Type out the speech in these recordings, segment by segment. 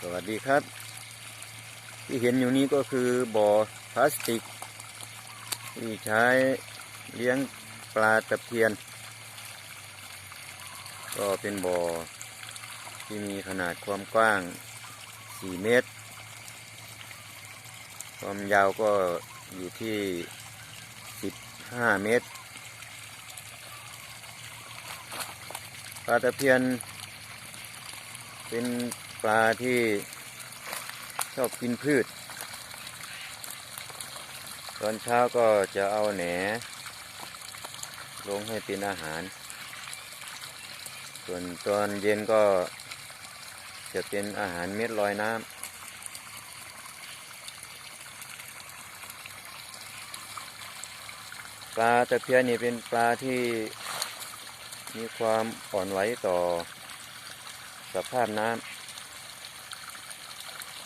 สวัสดีครับ ที่เห็นอยู่นี้ก็คือบ่อพลาสติก ที่ใช้เลี้ยงปลาตะเพียน ก็เป็นบ่อที่มีขนาดความกว้าง 4 เมตร ความยาวก็อยู่ที่ 15 เมตร ปลาตะเพียนเป็น ปลาที่ชอบกินพืช ตอนเช้าก็จะเอาแหนลงให้เป็นอาหาร ส่วนตอนเย็นก็จะเป็นอาหารเม็ดลอยน้ำปลาตะเพียนนี่เป็นปลาที่มีความอ่อนไหวต่อสภาพน้ำ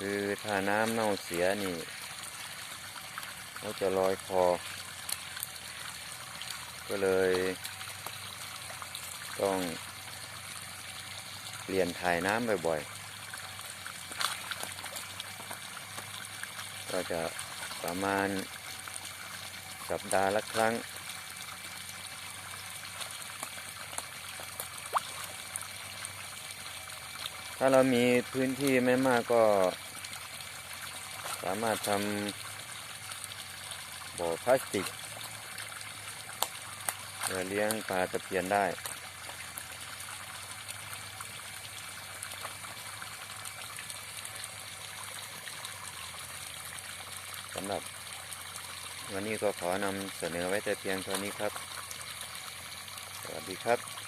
คือถ้าน้ำเน่าเสียนี่เขาจะลอยคอ ก็เลยต้องเปลี่ยนถ่ายน้ำบ่อยๆ ก็จะประมาณสัปดาห์ละครั้ง ถ้าเรามีพื้นที่ไม่มากก็ สามารถทำบ่อพลาสติกเพื่อเลี้ยงปลาตะเพียนได้สำหรับวันนี้ก็ขอนำเสนอไว้แต่เพียงเท่านี้ครับ สวัสดีครับ